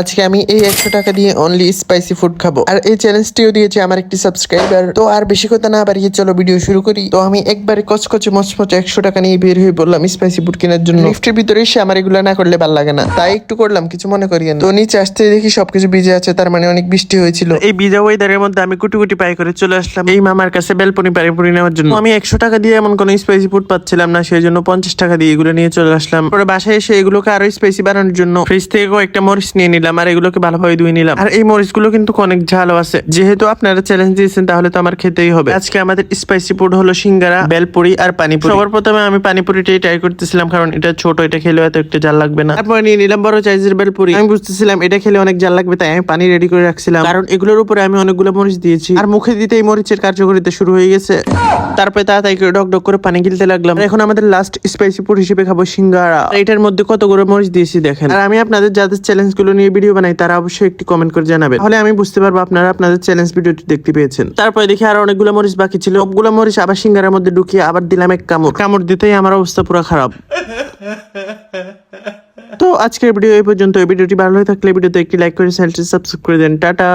আজকে আমি এই একশো টাকা দিয়ে অনলি স্পাইসি ফুড খাব। আর এই চ্যালেঞ্জটিও দিয়েছে আমার একটি সাবস্ক্রাইবার তো আর বেশি কথা না বাড়িয়ে চলো ভিডিও শুরু করি। তো আমি একবারে কচকচে মচমচে একশো টাকা নিয়ে বের হয়ে বললাম স্পাইসি ফুড কেনার জন্য। লিফটের ভিতরে এসে আমার এগুলো না করলে ভালো লাগে না। তাই একটু করলাম, কিছু মনে করি না। তো নিচে আসতে দেখি সবকিছু ভিজে আছে, তার মানে অনেক বৃষ্টি হয়েছিল। এই ভিজা ওয়েদারের মধ্যে আমি কুটি কুটি পাই করে চলে আসলাম এই মামার কাছে বেলপনি পানিপুরি নেওয়ার জন্য। আমি একশো টাকা দিয়ে এমন কোনো স্পাইসি ফুড পাচ্ছিলাম না সেই জন্য পঞ্চাশ টাকা দিয়ে এগুলো নিয়ে চলে আসলাম। পরে বাসায় এসে এগুলোকে আরও স্পাইসি বানানোর জন্য ফ্রিজ থেকে কয়েকটা মরিচ নিয়ে নিলাম আর এগুলোকে ভালোভাবে ধুয়ে নিলাম। আর এই মরিচগুলো কিন্তু অনেক ঝালও আছে। যেহেতু আপনারা চ্যালেঞ্জ দিয়েছেন তাহলে তো আমার খেতেই হবে। আজকে আমাদের স্পাইসি ফুড হলো সিঙ্গারা বেলপুরি আর পানিপুরি। সবার প্রথমে আমি পানিপুরিটাই ট্রাই করতেছিলাম কারণ এটা ছোট এটা খেলে এত একটা জাল লাগবে না। তারপরে নিয়ে নিলাম বড় সাইজের বেলপুরি। আমি বুঝতেছিলাম এটা খেলে অনেক জাল লাগবে তাই আমি পানি রেডি করে রাখছিলাম। কারণ এগুলোর উপরে আমি অনেকগুলো মরিচ দিয়েছি। আর মুখে দিতে এই মরিচের কার্যকারিতা শুরু হয়ে গেছে। তারপরে তাড়াতাড়ি করে ডক ডক করে পানি গিলতে লাগলাম। এখন আমাদের লাস্ট স্পাইসি ফুড হিসেবে খাব সিঙ্গারা। এটার মধ্যে কত কতগুলো মরিচ দিয়েছি দেখেন। আর আমি আপনাদের যাদের চ্যালেঞ্জগুলো নিয়ে ভিডিও বানাই, তারা অবশ্যই একটি কমেন্ট করে জানাবেন। তাহলে আমি বুঝতে পারব আপনারা আপনাদের চ্যালেঞ্জ ভিডিওটি দেখতে পেয়েছেন। তারপরে দেখি আর অনেকগুলো মরিচ বাকি ছিল। সবগুলো মরিচ আবার সিঙ্গারের মধ্যে ঢুকিয়ে আবার দিলাম এক কামড়। কামড় দিতেই আমার অবস্থা পুরো খারাপ। তো আজকের ভিডিও এই পর্যন্ত। এই ভিডিওটি ভালো হয়ে থাকলে ভিডিওতে একটি লাইক করে চ্যানেলটি সাবস্ক্রাইব করে দেন। টাটা।